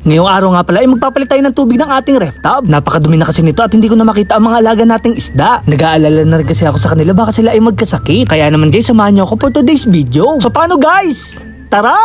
Ngayong araw nga pala ay magpapalit tayo ng tubig ng ating ref tub. Napakadumi na kasi nito at hindi ko na makita ang mga alaga nating isda. Nag-aalala na rin kasi ako sa kanila baka sila ay magkasakit. Kaya naman guys, samahan niyo ako for today's video. So paano guys? Tara!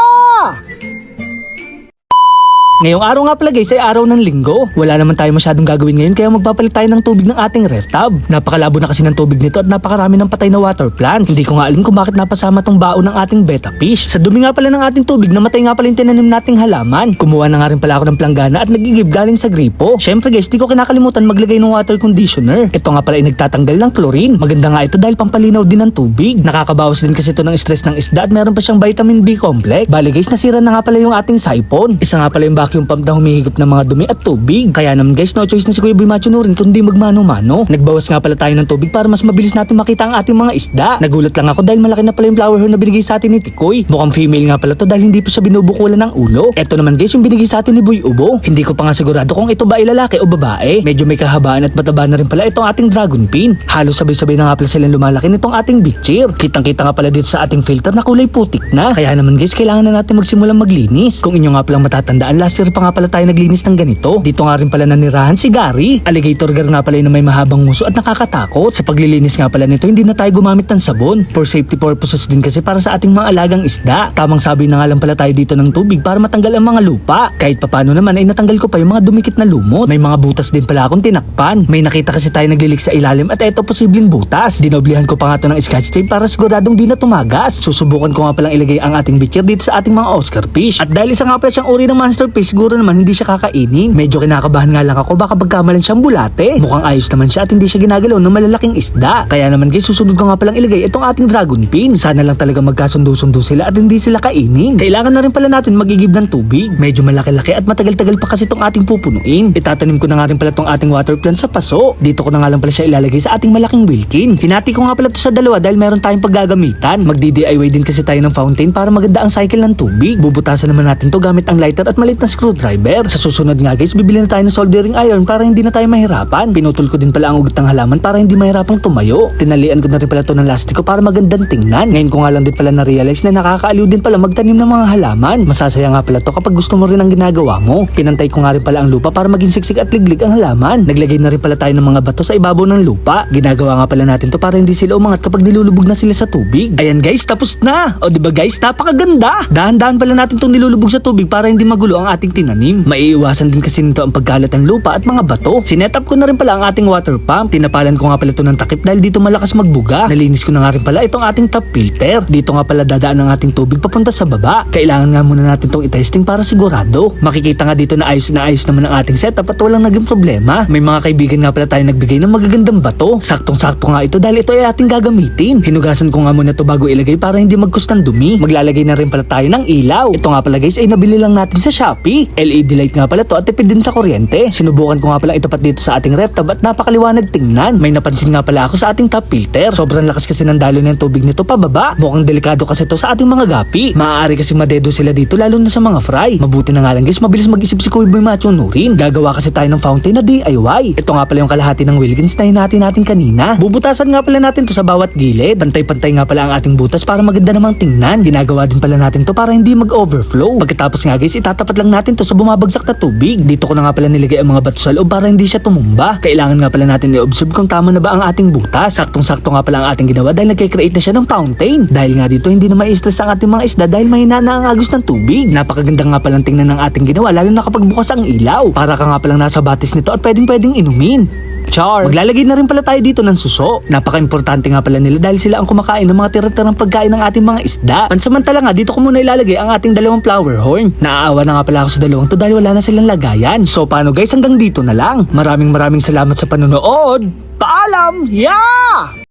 Ngayong araw nga pala guys ay araw ng linggo. Wala naman tayo masyadong gagawin ngayon kaya magpapalit tayo ng tubig ng ating ref tub. Napakalabo na kasi ng tubig nito at napakarami ng patay na water plants. Hindi ko nga alam kung bakit napasama tong baon ng ating betta fish. Sa dumi nga pala ng ating tubig namatay nga pala yung tinanim nating halaman. Kumuha na nga rin pala ako ng planggana at nagigib galing sa gripo. Syempre guys, di ko kinakalimutan maglagay ng water conditioner. Ito nga pala ay nagtatanggal ng chlorine. Maganda nga ito dahil pampalinaw din ng tubig. Nakakabawas din kasi ito ng stress ng isda at meron pa siyang vitamin B complex. Bali guys, nasira na nga pala yung ating siphon. Isa nga pala yung vacuum pump na humihigop ng mga dumi at tubig. Kaya naman guys, no choice na si Kuya Boy Macho Nurin kundi magmano-mano. Nagbawas nga pala tayo ng tubig para mas mabilis natin makita ang ating mga isda. Nagulat lang ako dahil malaki na pala yung flower horn na binigay sa atin ni Tikoy. Mukhang female nga pala to dahil hindi pa siya binubukulan ng ulo. Eto naman guys, yung binigay sa atin ni Boy Ubo. Hindi ko pa nga sigurado kung ito ba ay lalaki o babae. Medyo may kahabaan at mataba na rin pala itong ating dragon pin. Halos sabay-sabay na nga pala silang lumalaki nitong ating bitchir. Kitang-kita nga pala dito sa ating filter na kulay putik na. Kaya naman guys, kailangan na natin magsimulang maglinis. Kung inyo nga palang matatandaan, last year pa nga pala tayo naglinis ng ganito. Dito nga rin pala nanirahan si Gary. Alligator gar nga pala na may mahabang nguso at nakakatakot. Sa paglilinis nga pala nito, hindi na tayo gumamit ng sabon. For safety purposes din kasi para sa ating mga alagang isda. Tamang sabi na nga lang pala tayo dito ng tubig para matanggal ang mga lupa. Kahit papano naman ay natanggal ko pa yung mga dumikit na lumot. May mga butas din pala akong tinakpan. May nakita kasi tayo naglilik sa ilalim at eto posibleng butas. Dinoblihan ko pa nga to ng scotch tape para siguradong di na tumagas. Susubukan ko nga palang ilagay ang ating bitcher dito sa ating mga Oscar fish. At dahil isa nga pala siyang uri ng monster fish, siguro naman hindi siya kakainin. Medyo kinakabahan nga lang ako baka pagkamalan siyang bulate. Mukhang ayos naman siya at hindi siya ginagalaw ng malalaking isda. Kaya naman guys, susunod ko nga palang ilagay itong ating dragon pin. Sana lang talaga magkasundo-sundo sila at hindi sila kainin. Kailangan na rin pala natin magigib ng tubig. Medyo malaki-laki at matagal-tagal pa kasi itong ating pupunuin. Itatanim ko na nga rin pala itong ating water plant sa paso. Dito ko na nga lang pala siya ilalagay sa ating malaking Wilkins. Sinati ko nga pala ito sa dalawa dahil meron tayong paggagamitan. Magdi-DIY din kasi tayo ng fountain para maganda ang cycle ng tubig. Bubutasan naman natin to gamit ang lighter at maliit na screwdriver. Sa susunod nga guys, bibili na tayo ng soldering iron para hindi na tayo mahirapan. Pinutol ko din pala ang ugat ng halaman para hindi mahirapang tumayo. Tinalian ko na rin pala to ng lastiko para magandang tingnan. Ngayon ko nga lang din pala na-realize na nakakaaliw din pala magtanim ng mga halaman. Masasaya nga pala to kapag gusto mo rin ang ginagawa mo. Pinantay ko nga rin pala ang lupa para maging siksik at liglig ang halaman. Naglagay na rin pala tayo ng mga bato sa ibabaw ng lupa. Ginagawa nga pala natin to para hindi sila umangat kapag nilulubog na sila sa tubig. Ayan guys, tapos na. O di ba guys, napakaganda. Dahan-dahan pala natin tong nilulubog sa tubig para hindi magulo ang ating tinanim. Maiiwasan din kasi nito ang pagkalat ng lupa at mga bato. Sinet up ko na rin pala ang ating water pump. Tinapalan ko nga pala ito ng takip dahil dito malakas magbuga. Nalinis ko na nga rin pala itong ating top filter. Dito nga pala dadaan ang ating tubig papunta sa baba. Kailangan nga muna natin itong itesting para sigurado. Makikita nga dito na ayos na ayos naman ang ating setup at walang naging problema. May mga kaibigan nga pala tayo nagbigay ng magagandang bato. Saktong-sakto nga ito dahil ito ay ating gagamitin. Hinugasan ko nga muna ito bago ilagay para hindi magkustang dumi. Maglalagay na rin pala tayo ng ilaw. Ito nga pala guys ay nabili lang natin sa Shopee. LED light nga pala to at tipid din sa kuryente. Sinubukan ko nga pala itapat dito sa ating ref tub at napakaliwanag tingnan. May napansin nga pala ako sa ating top filter. Sobrang lakas kasi ng dalo ng tubig nito pababa. Mukhang delikado kasi to sa ating mga gapi. Maaari kasi madedo sila dito lalo na sa mga fry. Mabuti na nga lang guys, mabilis mag-isip si Kuya Boy Macho Nurin. Gagawa kasi tayo ng fountain na DIY. Ito nga pala yung kalahati ng Wilkins na hinati natin kanina. Bubutasan nga pala natin to sa bawat gilid. Pantay-pantay nga pala ang ating butas para maganda namang tingnan. Ginagawa din pala natin to para hindi mag-overflow. Pagkatapos nga guys, itatapat lang natin to sa bumabagsak na tubig. Dito ko na nga pala nilagay ang mga bato sa loob para hindi siya tumumba. Kailangan nga pala natin i-observe kung tama na ba ang ating butas. Saktong-sakto nga pala ang ating ginawa dahil nagkikreate na siya ng fountain. Dahil nga dito hindi na mai-stress ang ating mga isda dahil mahina na ang agos ng tubig. Napakaganda nga palang tingnan ng ating ginawa lalo na kapag bukas ang ilaw. Para ka nga palang nasa batis nito at pwedeng pwedeng inumin. Char. Maglalagay na rin pala tayo dito ng suso. Napaka-importante nga pala nila dahil sila ang kumakain ng mga tira-tirang pagkain ng ating mga isda. Pansamantala nga, dito ko muna ilalagay ang ating dalawang flower horn. Naaawa na nga pala ako sa dalawang to dahil wala na silang lagayan. So paano guys, hanggang dito na lang. Maraming maraming salamat sa panonood. Paalam! Yeah!